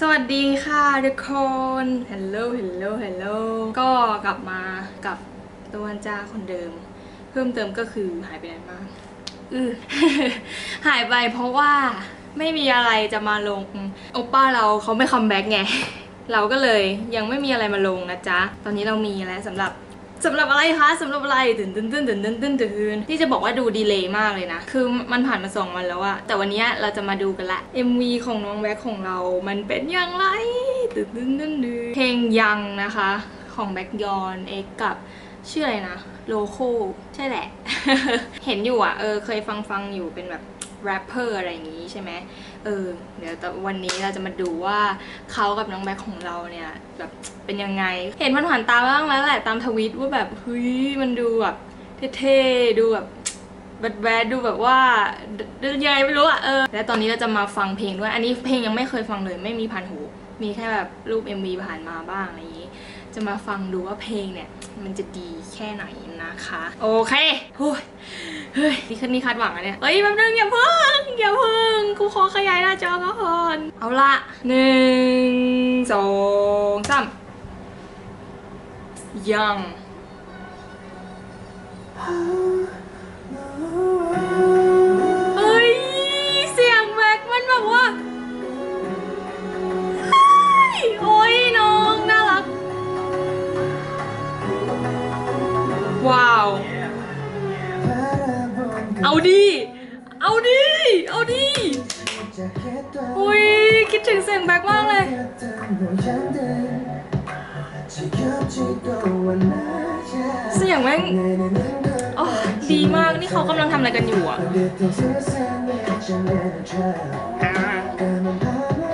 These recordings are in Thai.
สวัสดีค่ะทุกคน Hello Hello Hello ก็กลับมากับตัววันจ้าคนเดิม เพิ่มเติมก็คือหายไปไหนมากอือหายไปเพราะว่าไม่มีอะไรจะมาลง โอป้าเราเขาไม่คัมแบ็กไง เราก็เลยยังไม่มีอะไรมาลงนะจ๊ะ ตอนนี้เรามีแล้วสำหรับ สำหรับอะไรคะสำหรับอะไรตื่นตื่นตื่นตื่นตื่นตื่นตื่นที่จะบอกว่าดูดีเลย์มากเลยนะ คือมันผ่านมาสองวันแล้วอะแต่วันนี้เราจะมาดูกันละ MV ของน้องแบ็คของเรา มันเป็นอย่างไรตื่นตื่นตื่นตื่นเพลงยังนะคะ ของแบ็คยอนเอ็กกับชื่ออะไรนะโลโคใช่แหละ เห็นอยู่อะเออเคยฟังฟังอยู่เป็นแบบ แรปเปอร์อะไรอย่างนี้ใช่ไหมเออเดี๋ยวแต่วันนี้เราจะมาดูว่าเขากับน้องแบ็คของเราเนี่ยแบบเป็นยังไง เห็นมันผ่านตาบ้างแล้วแหละตามทวิตว่าแบบเฮ้ยมันดูแบบเท่ๆดูแบบแบดแบดดูแบบว่าดูยังไงไม่รู้อะเออและตอนนี้เราจะมาฟังเพลงด้วย อันนี้เพลงยังไม่เคยฟังเลยไม่มีผ่านหู มีแค่แบบรูป MV ผ่านมาบ้างอะไรอย่างนี้ จะมาฟังดูว่าเพลงเนี่ยมันจะดีแค่ไหน นะคะ โอเคโอ้ยเฮ้ยนี่คือนี่คาดหวังอะเนี่ยเฮ้ยแป๊บนึงอย่าเพิ่งอย่าเพิ่งกูขอขยายหน้าจอก่อนเอาละหนึ่งสองสามยัง แบ็คมากเลยเสียงแม่งอ๋อดีมากนี่เขากำลังทำอะไรกันอยู่อะ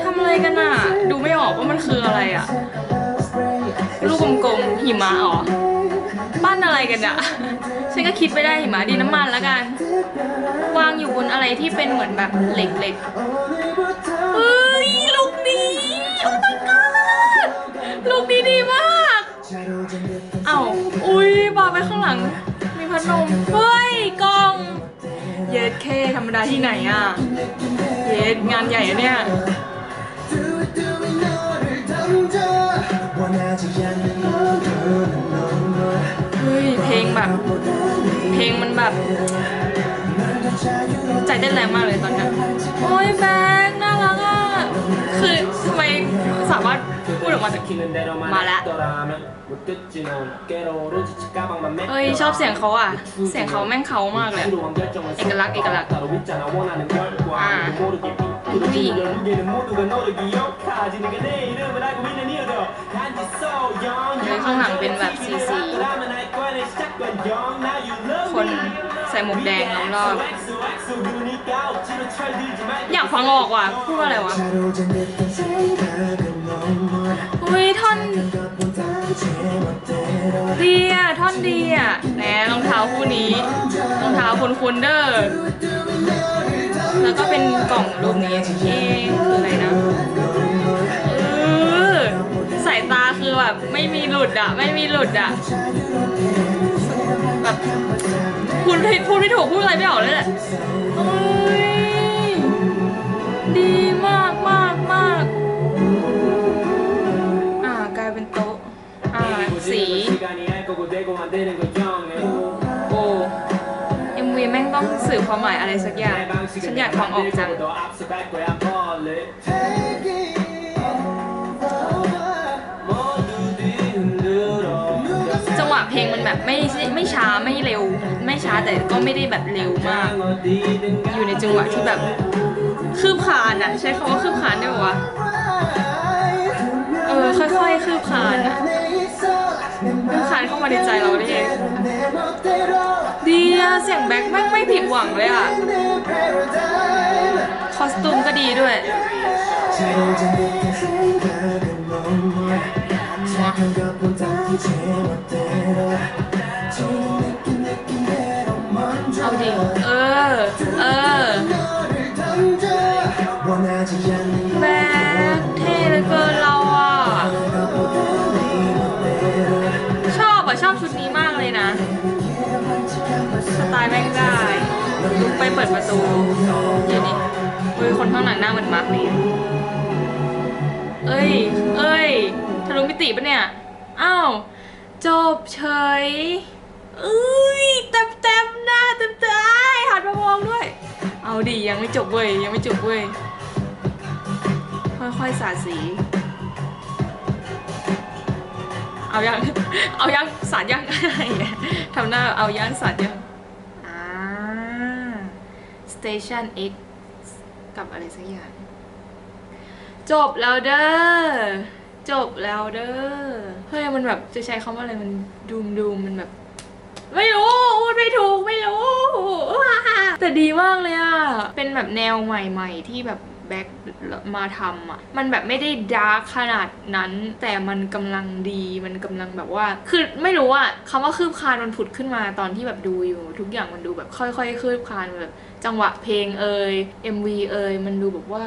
ทำอะไรกันอะดูไม่ออกว่ามันคืออะไรอะลูกกลมๆหิมะเหรอปั้นอะไรกันอะฉันก็คิดไปได้หิมะดินน้ำมันแล้วกัน วางอยู่บนอะไรที่เป็นเหมือนแบบเหล็กๆ ลูกนี้ดีมาก เอ้า อุ้ยบาไปข้างหลัง มีพัดลมเฮ้ยกล้อง เย็ดเคธรรมดาที่ไหนอะ เย็ดงานใหญ่อะเนี่ยเฮ้ยเพลงแบบ เพลงมันแบบ ใจเต้นแรงมากเลยตอนเนี้ยโอ้ยแบงค์น่ารักอะ คือ ทำไมสามารถพูดออกมาจากมาแล้วเอ้ยชอบเสียงเขาอะ เสียงเขาแม่งเขามากเลยอะเอกลักษณ์เอกลักษณ์อ่าผู้หญิงเฮ้ยข้างหลังเป็นแบบสีสีคน ใส่หมวกแดงล้อมรอบ อยากฟังออกว่ะ พูดว่าอะไรวะ อุ้ยท่อนดีอะท่อนดีอะแหนรองเท้าคู่นี้รองเท้าคุณคุณเดอร์แล้วก็เป็นกล่องรูปนี้เอ๊ะคืออะไรนะเออสายตาคือแบบไม่มีหลุดอะ ไม่มีหลุดอะแบบ พูดผิดพูดไม่ถูกพูดอะไรไม่ออกเลยแหละโอ้ยดีมากมากมากอ่ากลายเป็นโต๊ะ อ่าสีโอ้ MV แม่งต้องสื่อความหมายอะไรสักอย่าง ฉันอยากฟังออกจังจังหวะเพลงมันแบบไม่ไม่ช้าไม่เร็ว ช้าแต่ก็ไม่ได้แบบเร็วมาก อยู่ในจังหวะที่แบบคืบคลานอะใช้คำว่าคืบคลานได้ปะวะเออค่อยๆคืบคลานอะคืบคลานเข้ามาในใจเราได้เองดีอะเสียงแบ็คแม่งไม่ผิดหวังเลยอะคอสตูมก็ดีด้วยเไล่แม่งได้ลุกไปเปิดประตูเดี๋ยวนี้เฮ้ยคนข้างหลังหน้าเหมือนมาร์คเลยเอ้ย เอ้ยทะลุมิติปะเนี่ย อ้าว จบเฉยเอ้ยเต็มเต็มๆหน้าเต็มเต็มหันมามองด้วย เอาดียังไม่จบเว้ยยังไม่จบเว้ยค่อยๆสาดสี เอายัง เอายังสาดยังทำหน้าเอายังสาดยังอ่า Station X กับอะไรสักอย่าง จบแล้วเด้อ จบแล้วเด้อ เฮ้ยมันแบบจะใช้คำว่าอะไรมันดูมดูมมันแบบ ไม่รู้พูดไม่ถูกไม่รู้ แต่ดีมากเลยอะเป็นแบบแนวใหม่ ๆ ที่แบบ บ็คมาทำอะมันแบบไม่ได้ดาร์กขนาดนั้น แต่มันกำลังดีมันกำลังแบบว่า คือไม่รู้อะคำว่าคืบคลานมันผุดขึ้นมาตอนที่แบบดูอยู่ ทุกอย่างมันดูแบบค่อยๆคืบคลานแบบจังหวะเพลงเอ่ย MV เอ่ยมันดูแบบว่า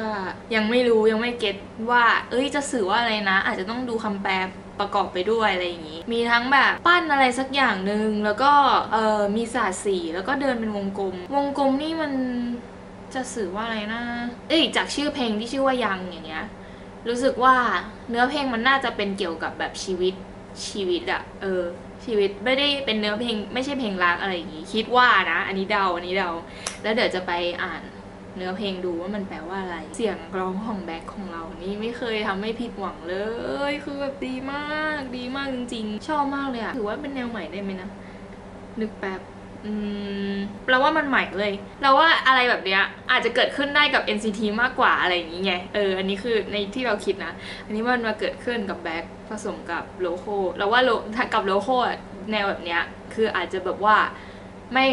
ยังไม่รู้ยังไม่เก็ตว่า เอ้ยจะสื่อว่าอะไรนะ อาจจะต้องดูคำแปลประกอบไปด้วยอะไรอย่างนี้ มีทั้งแบบปั้นอะไรสักอย่างหนึ่งแล้วก็เออมีสาดสีแล้วก็เดินเป็นวงกลม วงกลมนี่มัน จะสื่อว่าอะไรนะ เอ้ยจากชื่อเพลงที่ชื่อว่ายังอย่างเงี้ย รู้สึกว่าเนื้อเพลงมันน่าจะเป็นเกี่ยวกับแบบชีวิตชีวิตอะเออ ชีวิตไม่ได้เป็นเนื้อเพลง ไม่ใช่เพลงรักอะไรอย่างงี้ คิดว่านะ อันนี้เดาอันนี้เดา แล้วเดี๋ยวจะไปอ่านเนื้อเพลงดูว่ามันแปลว่าอะไร เสียงร้องของแบ็คของเรานี่ไม่เคยทำให้ผิดหวังเลย คือแบบดีมาก ดีมากจริงๆ ชอบมากเลยอะถือว่าเป็นแนวใหม่ได้ไหมนะ นึกแป๊บ อืมแปลว่ามันใหม่เลยเราว่าอะไรแบบเนี้ยอาจจะเกิดขึ้นได้กับ NCT มากกว่าอะไรอย่างงี้ไงเอออันนี้คือในที่เราคิดนะ อันนี้มันมาเกิดขึ้นกับแบ็คผสมกับโลโก้เราว่าโลกับโลโก้อะแนวแบบเนี้ยคืออาจจะแบบว่าไม่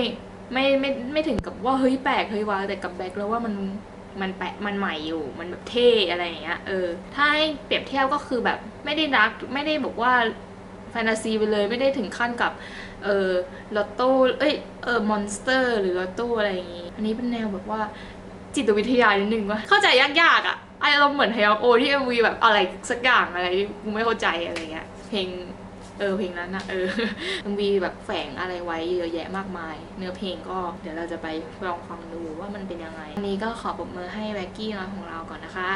ไม่ไม่ไม่ถึงกับว่าเฮ้ยแปลกเฮ้ยว้าแต่กับแบ็คแล้วว่ามันมันแปลกมันใหม่อยู่ มันแบบเท่อะไรอย่างเงี้ย เออ ถ้าให้เปรียบเทียบก็คือแบบไม่ได้ดัก ไม่ได้บอกว่า แฟนตาซีไปเลยไม่ได้ถึงขั้นกับเออลอตโต้เอ้ยเออมอนสเตอร์หรือลอตโต้อะไรอย่างงี้ อันนี้เป็นแนวแบบว่าจิตวิทยานิดนึงว่าเข้าใจยากๆอะ่ะอเราเหมือนไฮออโอที่ MV แบบอะไรสักอย่างอะไรที่กูไม่เข้าใจอะไรเงี้ยเพลงเออเพลงนั้นนะเออ MV แบบแฝงอะไรไว้เยอะแยะมากมาย เนื้อเพลงก็เดี๋ยวเราจะไปลองฟังดูว่ามันเป็นยังไง อันนี้ก็ขอปรบมือให้แว็กกี้น้อยของเราก่อนนะคะ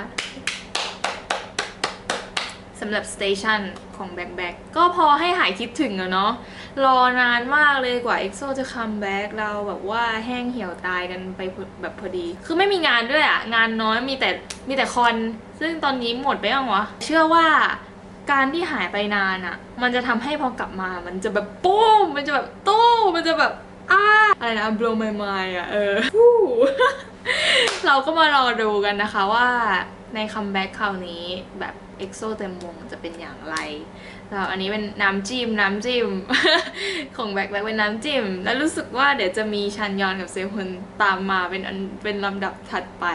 สำหรับสเตชันของแบ็ k แบ็กก็พอให้หายคิดถึงอะเนาะรอนานมากเลยกว่า EXO จะคัมแบ็กเราแบบว่าแห้งเหี่ยวตายกันไปแบบพอดี คือไม่มีงานด้วยอะงานน้อยมีแต่มีแต่คอน ซึ่งตอนนี้หมดไปยังวะ เชื่อว่าการที่หายไปนานอะมันจะทำให้พอกลับมา มันจะแบบปุ้ม มันจะแบบตู้มมันจะแบบอ้าอะไรนะ blow my mind อะเออ เราก็มารอดูกันนะคะว่าในคัมแบ็กคราวนี้แบบ เอ็กโซเต็มวงจะเป็นอย่างไรแล้วอันนี้เป็นน้ำจิ้มน้ำจิ้มของแบ็คแบ็คเป็นน้ำจิ้ม แล้วรู้สึกว่าเดี๋ยวจะมีชันยอนกับเซฮุนตามมาเป็นอันเป็นลำดับถัดไป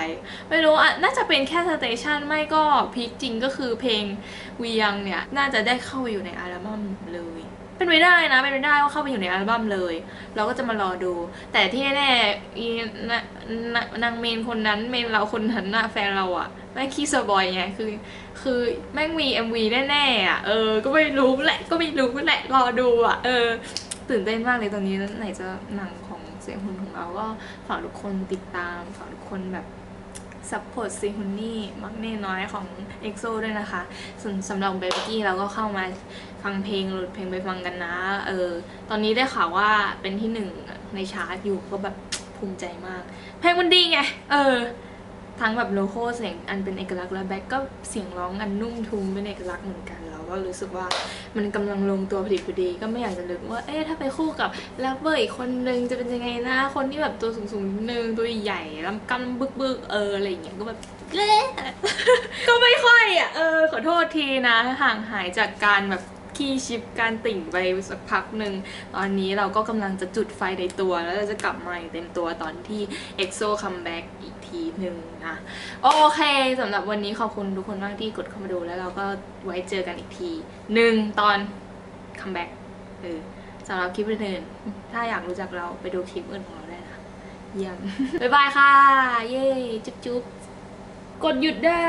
ไม่รู้อะน่าจะเป็นแค่สเตชันไม่ก็พีคจริงก็คือเพลงวียังเนี่ย น่าจะได้เข้าไปอยู่ในอัลบั้มเลยเป็นไปได้นะเป็นไปได้ว่าเข้าไปอยู่ในอัลบั้มเลย เราก็จะมารอดู แต่ที่แน่ๆนางเมนคนนั้นเมนเราคนนั้นน่ะแฟนเราอะ แม่งขี้สบอยไงคือ คือแม่งมี MV แน่ๆอะเออ ก็ไม่รู้แหละก็ไม่รู้แหละรอดูอะเออ ตื่นเต้นมากเลยตอนนี้แล้วไหนจะหนังของเสียงหุ่นของเราก็ฝากทุกคนติดตามฝากทุกคนแบบซัพพอร์ตซีฮุนนี่มักเน่น้อยของ EXO ด้วยนะคะ ส่วนสำหรับเบบี้เราก็เข้ามาฟังเพลงโหลดเพลงไปฟังกันนะ เออ ตอนนี้ได้ข่าวว่าเป็นที่หนึ่งในชาร์ตอยู่ก็แบบภูมิใจมาก เพลงมันดีไง เออ ทั้งแบบโลโก้เสียงอันเป็นเอกลักษณ์และแบ็กก็เสียงร้องอันนุ่มทุ้มเป็นเอกลักษณ์เหมือนกันเราก็รู้สึกว่ามันกำลังลงตัวพอดีพอดี ก็ไม่อยากจะนึกว่าเอ๊ะถ้าไปคู่กับแรปเปอร์อีกคนนึงจะเป็นยังไงนะ คนที่แบบตัวสูงสูงนึงตัวใหญ่ลำกำบึกบึกเอออะไรอย่างเงี้ยก็แบบเก็ไม่ค่อยอะเออขอโทษทีนะ ห่างหายจากการแบบขี้ชิปการติ่งไปสักพักหนึ่ง ตอนนี้เราก็กำลังจะจุดไฟในตัว แล้วเราจะกลับมาเต็มตัวตอนที่ EXO comeback อี ทีหนึ่งนะโอเคสำหรับวันนี้ขอบคุณทุกคนมากที่กดเข้ามาดูแล้วเราก็ไว้เจอกันอีกทีหนึ่งตอนคัมแบ็กเออสำหรับคลิปอื่นๆถ้าอยากรู้จักเราไปดูคลิปอื่นของเราได้นะเยี่ยมบ๊ายบายค่ะ เย้จุ๊บจุ๊บกดหยุดได้